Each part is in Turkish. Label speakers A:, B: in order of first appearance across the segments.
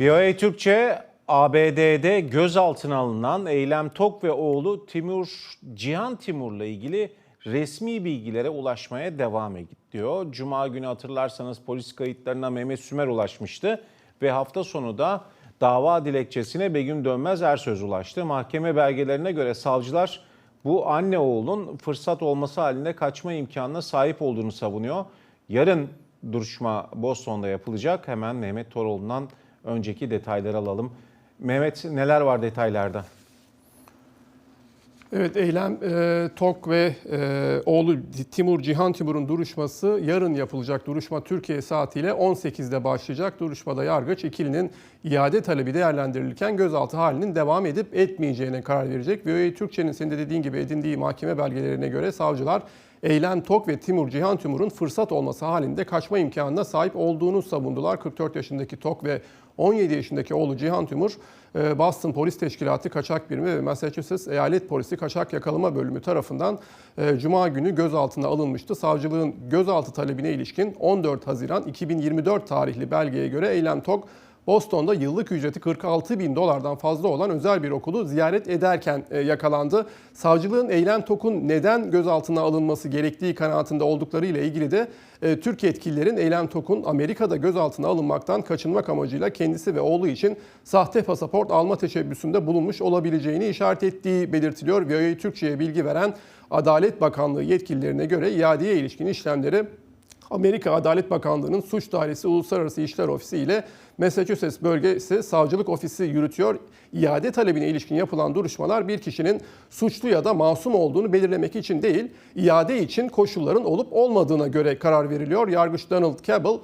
A: VOA Türkçe ABD'de gözaltına alınan Eylem Tok ve oğlu Timur Cihan Timur'la ilgili resmi bilgilere ulaşmaya devam ediyor. Cuma günü hatırlarsanız polis kayıtlarına Mehmet Sümer ulaşmıştı ve hafta sonu da dava dilekçesine Begüm Dönmez Ersöz ulaştı. Mahkeme belgelerine göre savcılar bu anne oğulun fırsat olması halinde kaçma imkanına sahip olduğunu savunuyor. Yarın duruşma Boston'da yapılacak. Hemen Mehmet Toroğlu'ndan önceki detayları alalım. Mehmet neler var detaylarda?
B: Evet Eylem e, Tok ve e, oğlu Timur Cihan Timur'un duruşması yarın yapılacak. Duruşma Türkiye saatiyle 18'de başlayacak. Duruşmada yargıç ikilinin iade talebi değerlendirilirken gözaltı halinin devam edip etmeyeceğine karar verecek. VOA Türkçe'nin senin de dediğin gibi edindiği mahkeme belgelerine göre savcılar Eylem Tok ve Timur Cihan Timur'un fırsat olması halinde kaçma imkanına sahip olduğunu savundular. 44 yaşındaki Tok ve 17 yaşındaki oğlu Cihan Timur, e, Boston Polis Teşkilatı Kaçak Birimi ve Massachusetts Eyalet Polisi Kaçak Yakalama Bölümü tarafından e, Cuma günü gözaltına alınmıştı. Savcılığın gözaltı talebine ilişkin 14 Haziran 2024 tarihli belgeye göre Eylem Tok, Boston'da yıllık ücreti 46 bin dolardan fazla olan özel bir okulu ziyaret ederken e, yakalandı. Savcılığın Eylem Tok'un neden gözaltına alınması gerektiği kanaatinde oldukları ile ilgili de e, Türk yetkililerin Eylem Tok'un Amerika'da gözaltına alınmaktan kaçınmak amacıyla kendisi ve oğlu için sahte pasaport alma teşebbüsünde bulunmuş olabileceğini işaret ettiği belirtiliyor. VOA Türkçe'ye bilgi veren Adalet Bakanlığı yetkililerine göre iadeye ilişkin işlemleri Amerika Adalet Bakanlığı'nın Suç Dairesi Uluslararası İşler Ofisi ile Massachusetts Bölgesi Savcılık Ofisi yürütüyor. İade talebine ilişkin yapılan duruşmalar bir kişinin suçlu ya da masum olduğunu belirlemek için değil, iade için koşulların olup olmadığına göre karar veriliyor. Yargıç Donald Cabell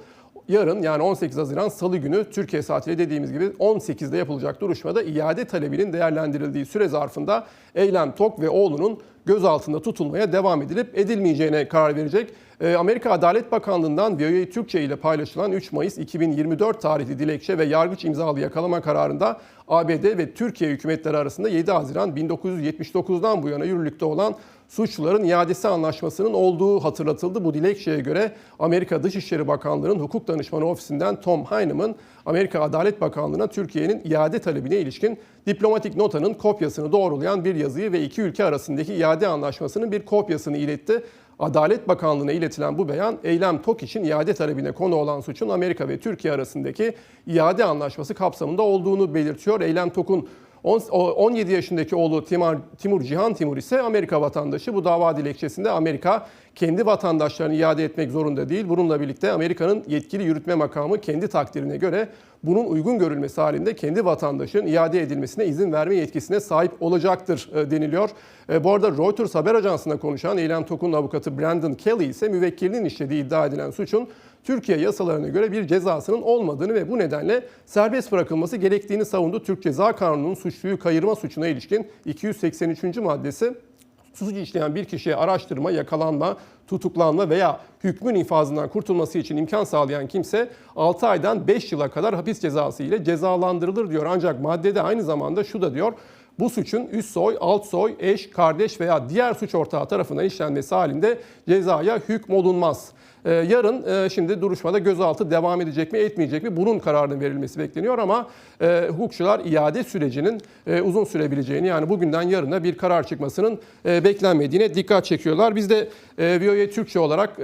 B: yarın yani 18 Haziran Salı günü Türkiye saatiyle dediğimiz gibi 18'de yapılacak duruşmada iade talebinin değerlendirildiği süre zarfında Eylem Tok ve oğlunun gözaltında tutulmaya devam edilip edilmeyeceğine karar verecek. Ee, Amerika Adalet Bakanlığı'ndan VOA Türkçe ile paylaşılan 3 Mayıs 2024 tarihli dilekçe ve yargıç imzalı yakalama kararında ABD ve Türkiye hükümetleri arasında 7 Haziran 1979'dan bu yana yürürlükte olan suçluların iadesi anlaşmasının olduğu hatırlatıldı. Bu dilekçeye göre Amerika Dışişleri Bakanlığı'nın hukuk danışmanı ofisinden Tom Heineman, Amerika Adalet Bakanlığı'na Türkiye'nin iade talebine ilişkin diplomatik notanın kopyasını doğrulayan bir yazıyı ve iki ülke arasındaki iade anlaşmasının bir kopyasını iletti. Adalet Bakanlığı'na iletilen bu beyan Eylem Tok için iade talebine konu olan suçun Amerika ve Türkiye arasındaki iade anlaşması kapsamında olduğunu belirtiyor. Eylem Tok'un 17 yaşındaki oğlu Timur, Timur Cihan Timur ise Amerika vatandaşı. Bu dava dilekçesinde Amerika kendi vatandaşlarını iade etmek zorunda değil. Bununla birlikte Amerika'nın yetkili yürütme makamı kendi takdirine göre bunun uygun görülmesi halinde kendi vatandaşının iade edilmesine izin verme yetkisine sahip olacaktır e, deniliyor. E, Bu arada Reuters haber ajansına konuşan Eylem Tok'un avukatı Brandon Kelly ise müvekkilinin işlediği iddia edilen suçun Türkiye yasalarına göre bir cezasının olmadığını ve bu nedenle serbest bırakılması gerektiğini savundu. Türk Ceza Kanunu'nun suçluyu kayırma suçuna ilişkin 283. maddesi suç işleyen bir kişiye araştırma, yakalanma, tutuklanma veya hükmün infazından kurtulması için imkan sağlayan kimse 6 aydan 5 yıla kadar hapis cezası ile cezalandırılır diyor. Ancak maddede aynı zamanda şu da diyor. Bu suçun üst soy, alt soy, eş, kardeş veya diğer suç ortağı tarafından işlenmesi halinde cezaya hükmolunmaz. Ee, yarın e, şimdi duruşmada gözaltı devam edecek mi etmeyecek mi bunun kararının verilmesi bekleniyor ama e, hukukçular iade sürecinin e, uzun sürebileceğini yani bugünden yarına bir karar çıkmasının e, beklenmediğine dikkat çekiyorlar. Biz de e, VOA Türkçe olarak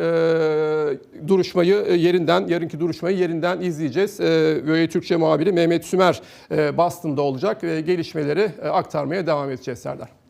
B: duruşmayı yerinden yarınki duruşmayı yerinden izleyeceğiz. E, VOA Türkçe muhabiri Mehmet Sümer e, Boston'da olacak ve gelişmeleri aktarmaya devam edeceğiz Serdar.